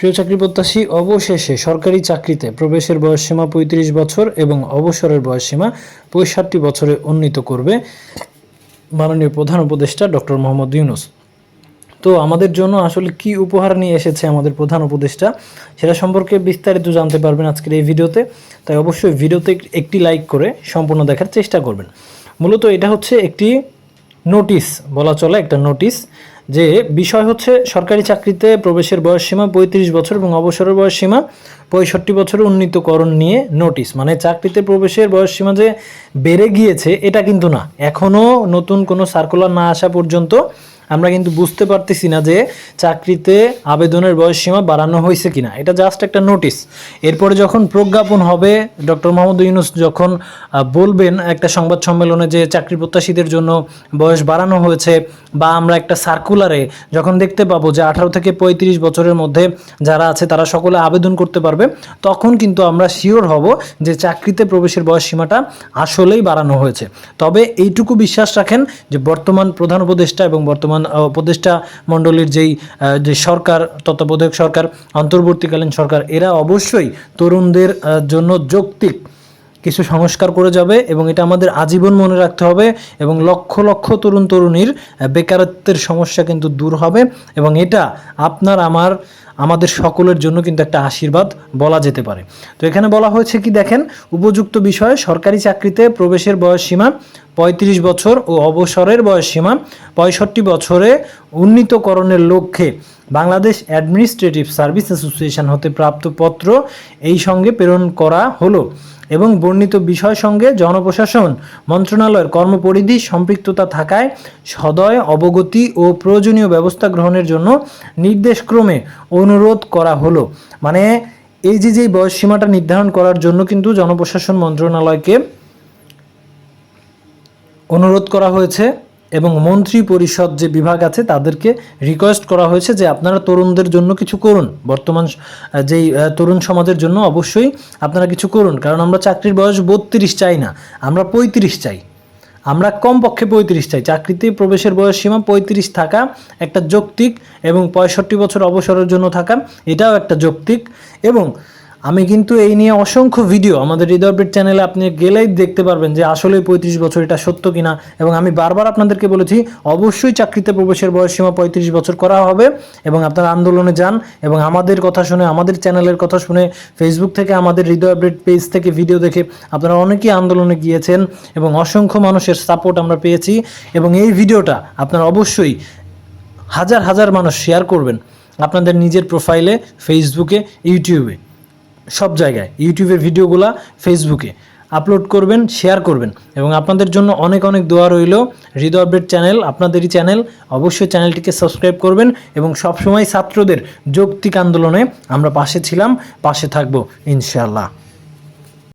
প্রিয় চাকরি প্রত্যাশী, অবশেষে সরকারি চাকরিতে প্রবেশের বয়সসীমা পঁয়ত্রিশ বছর এবং অবসরের বয়সসীমা পঁয়ষট্টি বছরে উন্নীত করবে মাননীয় প্রধান উপদেষ্টা ডক্টর মোহাম্মদ ইউনুস। তো আমাদের জন্য আসলে কি উপহার নিয়ে এসেছে আমাদের প্রধান উপদেষ্টা, সেটা সম্পর্কে বিস্তারিত জানতে পারবেন আজকের এই ভিডিওতে। তাই অবশ্যই ভিডিওতে একটি লাইক করে সম্পূর্ণ দেখার চেষ্টা করবেন। মূলত এটা হচ্ছে একটি নোটিশ বলা চলে একটা নোটিশ যে বিষয় হচ্ছে সরকারি চাকরিতে প্রবেশের বয়স সীমা পঁয়ত্রিশ বছর এবং অবসরের বয়স সীমা পঁয়ষট্টি বছরের উন্নীতকরণ নিয়ে নোটিশ। মানে চাকরিতে প্রবেশের বয়স সীমা যে বেড়ে গিয়েছে, এটা কিন্তু না। এখনও নতুন কোনো সার্কুলার না আসা পর্যন্ত আমরা কিন্তু বুঝতে পারতেছি না যে চাকরিতে আবেদনের বয়সসীমা বাড়ানো হয়েছে কিনা। এটা জাস্ট একটা নোটিশ এরপরে যখন প্রজ্ঞাপন হবে ডক্টর মোহাম্মদ ইউনুস যখন বলবেন একটা সংবাদ সম্মেলনে যে চাকরি প্রত্যাশীদের জন্য বয়স বাড়ানো হয়েছে, বা আমরা একটা সার্কুলারে যখন দেখতে পাবো যে আঠারো থেকে পঁয়ত্রিশ বছরের মধ্যে যারা আছে তারা সকলে আবেদন করতে পারবে, তখন কিন্তু আমরা শিওর হব যে চাকরিতে প্রবেশের বয়স সীমাটা আসলেই বাড়ানো হয়েছে। তবে এইটুকু বিশ্বাস রাখেন যে বর্তমান প্রধান উপদেষ্টা এবং বর্তমান আহ, উপদেষ্টা মণ্ডলীর যেই যে সরকার তত্ত্বাবধায়ক সরকার অন্তর্বর্তীকালীন সরকার এরা অবশ্যই তরুণদের জন্য যৌক্তিক কিছু সংস্কার করে যাবে এবং এটা আমাদের আজীবন মনে রাখতে হবে এবং লক্ষ লক্ষ তরুণ তরুণীর বেকারত্বের সমস্যা কিন্তু দূর হবে এবং এটা আপনার আমার আমাদের সকলের জন্য কিন্তু একটা আশীর্বাদ বলা যেতে পারে। তো এখানে বলা হয়েছে কি দেখেন উপযুক্ত বিষয়ে সরকারি চাকরিতে প্রবেশের বয়স সীমা পঁয়ত্রিশ বছর ও অবসরের বয়স সীমা পঁয়ষট্টি বছরে উন্নীতকরণের লক্ষ্যে বাংলাদেশ অ্যাডমিনিস্ট্রেটিভ সার্ভিস অ্যাসোসিয়েশন হতে প্রাপ্ত পত্র এই সঙ্গে প্রেরণ করা হলো এবং বর্ণিত বিষয় সঙ্গে জনপ্রশাসন মন্ত্রণালয়ের কর্মপরিধি সম্পৃক্ততা থাকায় সদয় অবগতি ও প্রয়োজনীয় ব্যবস্থা গ্রহণের জন্য নির্দেশক্রমে অনুরোধ করা হলো। মানে এই যে যে বয়স সীমাটা নির্ধারণ করার জন্য কিন্তু জনপ্রশাসন মন্ত্রণালয়কে অনুরোধ করা হয়েছে এবং মন্ত্রী পরিষদ যে বিভাগ আছে তাদেরকে রিকোয়েস্ট করা হয়েছে যে আপনারা তরুণদের জন্য কিছু করুন। বর্তমান যেই তরুণ সমাজের জন্য অবশ্যই আপনারা কিছু করুন। কারণ আমরা চাকরির বয়স বত্রিশ চাই না, আমরা পঁয়ত্রিশ চাই। আমরা কমপক্ষে পঁয়ত্রিশ চাই। চাকরিতে প্রবেশের বয়স সীমা পঁয়ত্রিশ থাকা একটা যৌক্তিক এবং পঁয়ষট্টি বছর অবসরের জন্য থাকা, এটাও একটা যৌক্তিক। এবং আমি কিন্তু এই নিয়ে অসংখ্য ভিডিও আমাদের হৃদয় চ্যানেলে আপনি গেলেই দেখতে পারবেন যে আসলে পঁয়ত্রিশ বছর এটা সত্য কিনা। এবং আমি বারবার আপনাদেরকে বলেছি, অবশ্যই চাকরিতে প্রবেশের বয়স সীমা পঁয়ত্রিশ বছর করা হবে এবং আপনারা আন্দোলনে যান এবং আমাদের কথা শুনে, আমাদের চ্যানেলের কথা শুনে ফেসবুক থেকে আমাদের হৃদয় আপডেট পেজ থেকে ভিডিও দেখে আপনারা অনেকেই আন্দোলনে গিয়েছেন এবং অসংখ্য মানুষের সাপোর্ট আমরা পেয়েছি এবং এই ভিডিওটা আপনারা অবশ্যই হাজার হাজার মানুষ শেয়ার করবেন আপনাদের নিজের প্রোফাইলে ফেসবুকে ইউটিউবে সব জায়গায় ইউটিউবের ভিডিওগুলো ফেসবুকে আপলোড করবেন শেয়ার করবেন। এবং আপনাদের জন্য অনেক অনেক দোয়া রইল হৃদয় আপডেট চ্যানেল আপনাদেরই চ্যানেল অবশ্যই চ্যানেলটিকে সাবস্ক্রাইব করবেন এবং সবসময় ছাত্রদের যৌক্তিক আন্দোলনে আমরা পাশে ছিলাম, পাশে থাকব, ইনশাআল্লাহ।